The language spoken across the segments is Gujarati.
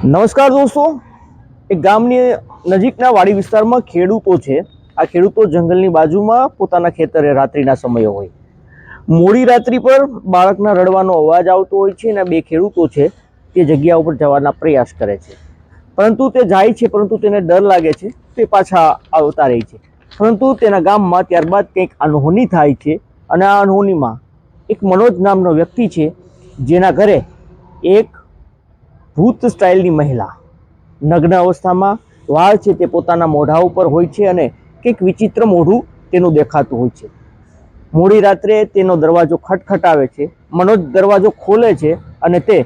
નમસ્કાર દોસ્તો. એક ગામની નજીકના વાડી વિસ્તારમાં ખેડૂતો છે. આ ખેડૂતો જંગલની બાજુમાં પોતાના ખેતરે રાત્રિના સમયે હોય. મોડી રાત્રિ પર બાળકના રડવાનો અવાજ આવતો હોય છે અને બે ખેડૂતો છે તે જગ્યા ઉપર જવાના પ્રયાસ કરે છે. પરંતુ તે જાય છે, પરંતુ તેને ડર લાગે છે. તે પાછા આવતા રહે છે. પરંતુ તેના ગામમાં ત્યારબાદ કંઈક અનહોની થાય છે અને આ અનહોનીમાં એક મનોજ નામનો વ્યક્તિ છે. જેના ઘરે એક ભૂત સ્ટાઇલની મહિલા. નગ્ન અવસ્થામાં વાળ છે તે પોતાના મોઢા ઉપર હોય છે અને કંઈક વિચિત્ર મોઢું તેનું દેખાતું હોય છે. મોડી રાત્રે તેનો દરવાજો ખટખટાવે છે. મનોજ દરવાજો ખોલે છે અને તે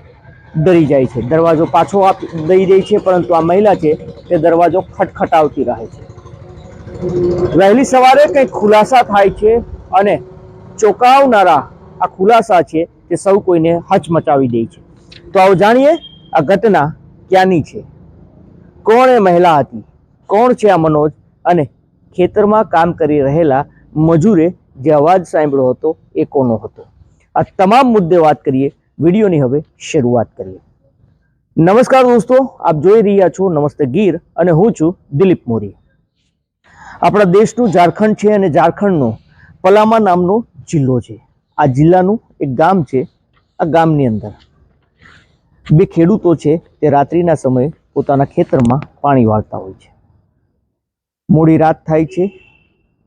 ડરી જાય છે. દરવાજો પાછો આપી દઈ દે છે, પરંતુ આ મહિલા છે તે દરવાજો ખટખટાવતી રહે છે. વહેલી સવારે કંઈક ખુલાસા થાય છે અને ચોંકાવનારા આ ખુલાસા છે તે સૌ કોઈને હચમચાવી દે છે. તો આવો જાણીએ આ ઘટના ક્યાંની છે? કોણ એ મહિલા હતી? કોણ છે આ મનોજ? અને ખેતરમાં કામ કરી રહેલા મજૂરે જે અવાજ સાંભળ્યો હતો એ કોનો હતો? આ તમામ મુદ્દે વાત કરીએ, વિડીયોની હવે શરૂઆત કરીએ. નમસ્કાર દોસ્તો, આપ જોઈ રહ્યા છો નમસ્તે ગીર અને હું છું દિલીપ મોરી. આપણા દેશનું ઝારખંડ છે અને ઝારખંડનો પલામા નામનો જિલ્લો છે. આ જિલ્લાનું એક ગામ છે, આ ગામની અંદર. બે ખેડૂતો છે તે રાત્રિના સમયે પોતાના ખેતરમાં પાણી વાળતા હોય છે. મોડી રાત થાય છે,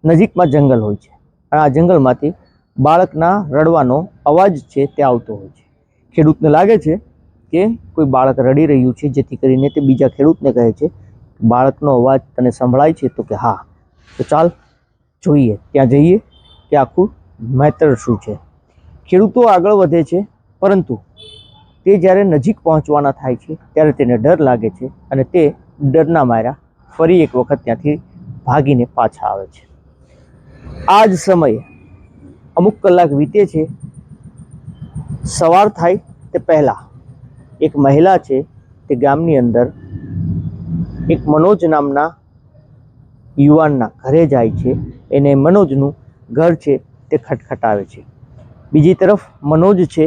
નજીકમાં જંગલ હોય છે. અને આ જંગલમાંથી બાળકના રડવાનો અવાજ છે તે આવતો હોય છે. ખેડૂતને લાગે છે કે કોઈ બાળક રડી રહ્યું છે, જેથી કરીને તે બીજા ખેડૂતને કહે છે, બાળકનો અવાજ તને સંભળાય છે? તો કે, હા. તો ચાલ, જોઈએ. ત્યાં જઈએ કે આખું મેટર શું છે. ખેડૂતો આગળ વધે છે, પરંતુ તે જ્યારે નજીક પહોંચવાના થાય છે, ત્યારે તેને ડર લાગે છે અને તે ડરના માર્યા ફરી એક વખત ત્યાંથી ભાગીને પાછા આવે છે. આ જ સમયે અમુક કલાક વીતે છે. સવાર થાય તે પહેલાં એક મહિલા છે તે ગામની અંદર એક મનોજ નામના યુવાનના ઘરે જાય છે. એને મનોજનું ઘર છે તે ખટખટાવે છે. બીજી તરફ મનોજ છે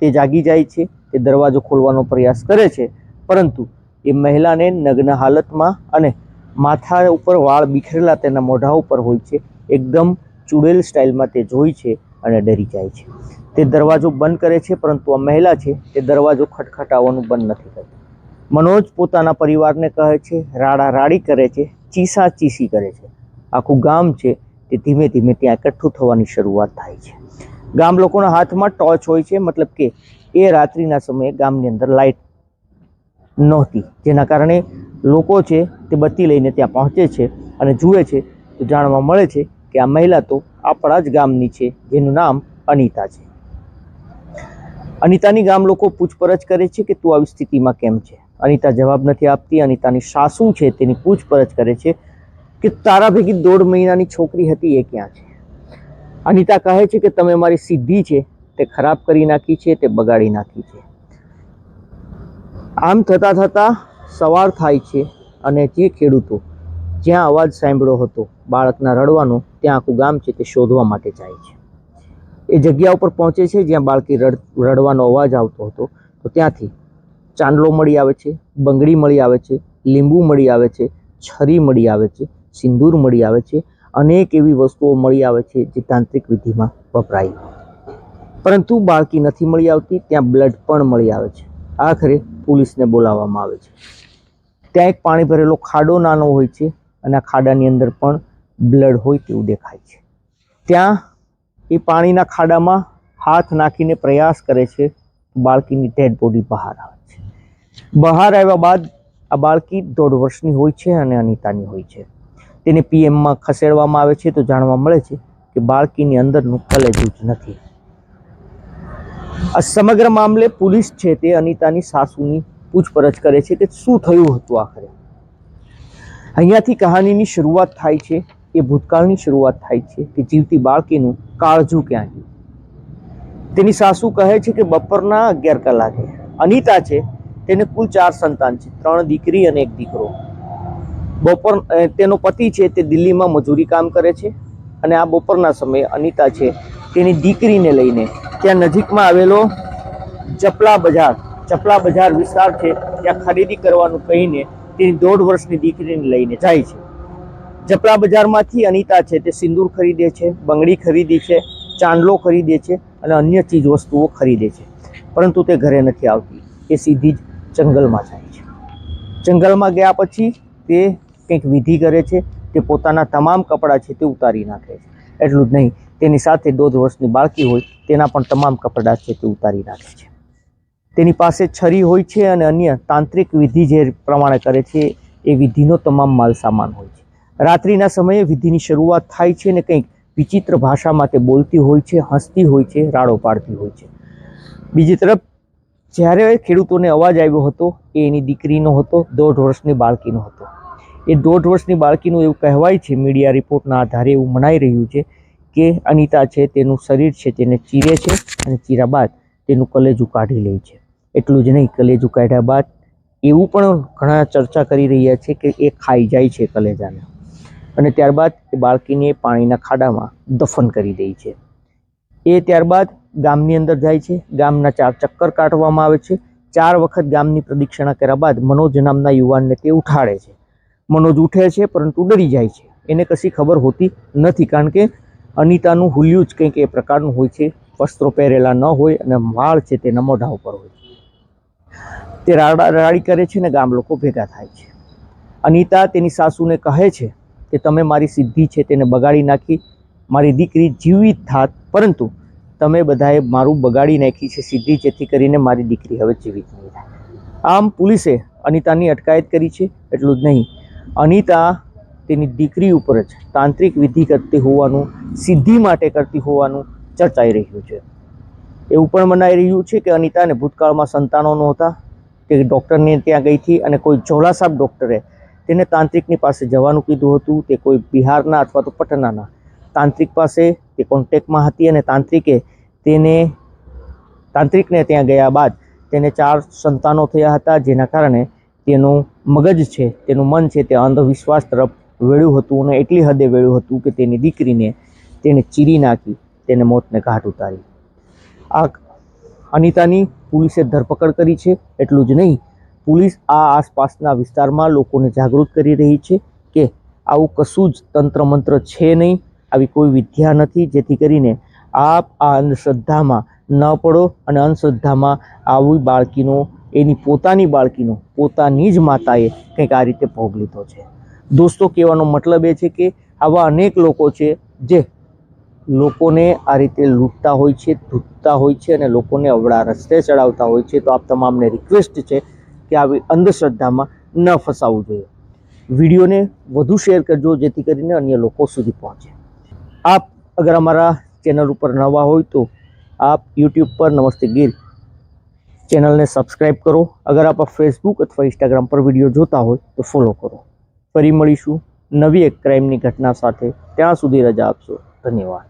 તે જાગી જાય છે. તે દરવાજો ખોલવાનો પ્રયાસ કરે છે. પરંતુ એ મહિલાને નગ્ન હાલતમાં અને માથા ઉપર વાળ બિખરેલા તેના મોઢા ઉપર હોય છે. એકદમ ચૂડેલ સ્ટાઇલમાં તે જોઈ છે અને ડરી જાય છે. તે દરવાજો બંધ કરે છે, પરંતુ આ મહિલા છે તે દરવાજો ખટખટાવવાનું બંધ નથી કરતી. મનોજ પોતાના પરિવારને કહે છે, રાડા રાડી કરે છે, ચીસા ચીસી કરે છે. આખું ગામ છે તે ધીમે ધીમે ત્યાં એકઠું થવાની શરૂઆત થાય છે. ગામ લોકોના હાથમાં ટોર્ચ હોય છે, મતલબ કે એ રાત્રિના સમયે ગામની અંદર લાઇટ નહોતી. જેના કારણે લોકો છે તે બત્તી લઈને ત્યાં પહોંચે છે અને જુએ છે તો જાણવા મળે છે કે આ મહિલા તો આપણા જ ગામની છે, જેનું નામ અનિતા છે. અનિતાની ગામ લોકો પૂછપરછ કરે છે કે તું આવી સ્થિતિમાં કેમ છે? અનિતા જવાબ નથી આપતી. અનિતાની સાસુ છે તેની પૂછપરછ કરે છે કે તારા ભેગી દોઢ મહિનાની છોકરી હતી એ ક્યાં છે? અનિતા કહે છે કે તમે મારી સિદ્ધિ છે તે ખરાબ કરી નાખી છે, તે બગાડી નાખી છે. આમ થતાં થતાં સવાર થાય છે અને જે ખેડૂતો જ્યાં અવાજ સાંભળ્યો હતો, બાળકના રડવાનો ત્યાં આખું ગામ છે તે શોધવા માટે જાય છે. એ જગ્યા ઉપર પહોંચે છે, જ્યાં બાળકી રડ, રડવાનો અવાજ આવતો હતો. તો ત્યાંથી ચાંદલો મળી આવે છે, બંગડી મળી આવે છે, લીંબુ મળી આવે છે, છરી મળી આવે છે, સિંદૂર મળી આવે છે, અનેક એવી વસ્તુઓ મળી આવે છે જે તાંત્રિક વિધિમાં વપરાય. પરંતુ બાળકી નથી મળી આવતી, ત્યાં બ્લડ પણ મળી આવે છે. આખરે પોલીસને બોલાવવામાં આવે છે. ત્યાં એક પાણી ભરેલો ખાડો નાનો હોય છે અને આ ખાડાની અંદર પણ બ્લડ હોય તેવું દેખાય છે. ત્યાં એ પાણીના ખાડામાં હાથ નાખીને પ્રયાસ કરે છે, બાળકીની ડેડ બોડી બહાર આવે છે. બહાર આવ્યા બાદ આ બાળકી દોઢ વર્ષની હોય છે અને અનિતાની હોય છે. તેને પીએમમાં ખસેડવામાં આવે છે તો જાણવા મળે છે કે બાળકીની અંદરનું કલેજું જ નથી. આ સમગ્ર મામલે પોલીસ છે તે અનિતાની સાસુની પૂછપરછ કરે છે કે શું થયું હતું આખરે. અહીંયાથી કહાનીની શરૂઆત થાય છે, એ ભૂતકાળની શરૂઆત થાય છે કે જીવતી બાળકીનું કાળજું ક્યાં ગયું. તેની સાસુ કહે છે કે બપોરના અગિયાર કલાકે અનિતા છે, તેને કુલ ચાર સંતાન છે, ત્રણ દીકરી અને એક દીકરો. બપોર તેનો પતિ છે તે દિલ્હીમાં મજૂરી કામ કરે છે અને આ બપોરના સમયે અનિતા છે તેની દીકરીને લઈને ત્યાં નજીકમાં આવેલો ચપલા બજાર ચપલા બજાર વિસ્તાર છે. ત્યાં ખરીદી કરવાનું કહીને તેની દોઢ વર્ષની દીકરીને લઈને જાય છે. ચપલા બજારમાંથી અનિતા છે તે સિંદૂર ખરીદે છે, બંગડી ખરીદી છે, ચાંદલો ખરીદે છે અને અન્ય ચીજ વસ્તુઓ ખરીદે છે. પરંતુ તે ઘરે નથી આવતી. એ સીધી જ જંગલમાં જાય છે. જંગલમાં ગયા પછી તે કંઈક વિધિ કરે છે. તે પોતાના તમામ કપડાં છે તે ઉતારી નાખે છે. એટલું જ નહીં. તેની સાથે દોઢ વર્ષની બાળકી હોય, તેના પણ તમામ કપડાં છે તે ઉતારી નાખે છે. તેની પાસે છરી હોય છે અને અન્ય તાંત્રિક વિધિ જે પ્રમાણે કરે છે, એ વિધિનો તમામ માલ સામાન હોય છે. રાત્રિના સમયે વિધિની શરૂઆત થાય છે અને કંઈક વિચિત્ર ભાષામાં તે બોલતી હોય છે, હસતી હોય છે, રાડો પાડતી હોય છે. બીજી તરફ, જ્યારે ખેડૂતોને અવાજ આવ્યો હતો, એ એની દીકરીનો હતો, દોઢ વર્ષની બાળકીનો હતો. એ દોઢ વર્ષની બાળકીનું એવું કહેવાય છે, મીડિયા રિપોર્ટના આધારે એવું મનાઈ રહ્યું છે કે અનિતા છે તેનું શરીર છે તેને ચીરે છે અને ચીરા બાદ તેનું કલેજું કાઢી લે છે. એટલું જ નહીં, કલેજું કાઢ્યા બાદ એવું પણ ઘણા ચર્ચા કરી રહ્યા છે કે એ ખાઈ જાય છે કલેજાને. અને ત્યારબાદ એ બાળકીને પાણીના ખાડામાં દફન કરી દે છે. એ ત્યારબાદ ગામની અંદર જાય છે, ગામના ચાર ચક્કર કાઢવામાં આવે છે. ચાર વખત ગામની પ્રદક્ષિણા કર્યા બાદ મનોજ નામના યુવાનને તે ઉઠાડે છે. મનોજ ઉઠે છે પરંતુ ડરી જાય છે. એને કશી ખબર હોતી નથી કારણ કે અનિતાનું હુલિયું જ કંઈક એ પ્રકારનું હોય છે. વસ્ત્રો પહેરેલા ન હોય અને માળ છે તેના મોઢા ઉપર હોય તે રાડા રાડી કરે છે ને ગામ લોકો ભેગા થાય છે. અનિતા તેની સાસુને કહે છે કે તમે મારી સિદ્ધિ છે તેને બગાડી નાખી. મારી દીકરી જીવિત થાત, પરંતુ તમે બધાએ મારું બગાડી નાખી છે સિદ્ધિ, જેથી કરીને મારી દીકરી હવે જીવિત નહીં થાય. આમ પોલીસે અનિતાની અટકાયત કરી છે, એટલું જ નહીં. અનિતા તેની દીકરી ઉપર જ તાંત્રિક વિધિ કરતી હોવાનું, સિદ્ધિ માટે કરતી હોવાનું ચર્ચાઈ રહ્યું છે. એવું પણ મનાઈ રહ્યું છે કે અનિતાને ભૂતકાળમાં સંતાનો નહોતા તે ડૉક્ટરને ત્યાં ગઈ હતી અને કોઈ ઝોલાસાબ ડૉક્ટરે તેને તાંત્રિકની પાસે જવાનું કીધું હતું, તે કોઈ બિહારના અથવા તો પટનાના. તાંત્રિક પાસે તે કોન્ટેક્ટમાં હતી અને તાંત્રિકે તેને, તાંત્રિકને ત્યાં ગયા બાદ તેને ચાર સંતાનો થયા હતા, જેના કારણે તેનું મગજ છે, તેનું મન છે, તે અંધવિશ્વાસ તરફ વેળ્યું હતું અને એટલી હદે વેળ્યું હતું કે તેની દીકરીને તેને ચીરી નાખી, તેને મોતને ઘાટ ઉતારી. આ અનિતાની પોલીસે ધરપકડ કરી છે. એટલું જ નહીં, પોલીસ આ આસપાસના વિસ્તારમાં લોકોને જાગૃત કરી રહી છે કે આવું કશું જ તંત્ર મંત્ર છે નહીં. આવી કોઈ વિદ્યા નથી, જેથી કરીને આપ આ અંધશ્રદ્ધામાં ન પડો અને અંધશ્રદ્ધામાં આવી બાળકીનો, એની પોતાની બાળકીનો, પોતાની જ માતાએ કંઈક આ રીતે ભોગ લીધો છે. દોસ્તો, કહેવાનો મતલબ એ છે કે આવા અનેક લોકો છે જે લોકોને આ રીતે લૂંટતા હોય છે ધૂતતા હોય છે અને લોકોને અવળા રસ્તે ચડાવતા હોય છે. તો આપ તમામને રિક્વેસ્ટ છે કે આવી અંધશ્રદ્ધામાં ન ફસાવવું જોઈએ. વિડીયોને વધુ શેર કરજો, જેથી કરીને અન્ય લોકો સુધી પહોંચે. આપ અગર અમારા ચેનલ ઉપર નવા હોય તો આપ યુટ્યુબ પર નમસ્તે ગીર ચેનલને સબસ્ક્રાઈબ કરો. અગર આપ ફેસબુક અથવા ઇન્સ્ટાગ્રામ પર વીડિયો જોતા હોય તો ફોલો કરો. ફરી મળીશું નવી એક ક્રાઇમની ઘટના સાથે. ત્યાં સુધી રજા આપશો. ધન્યવાદ.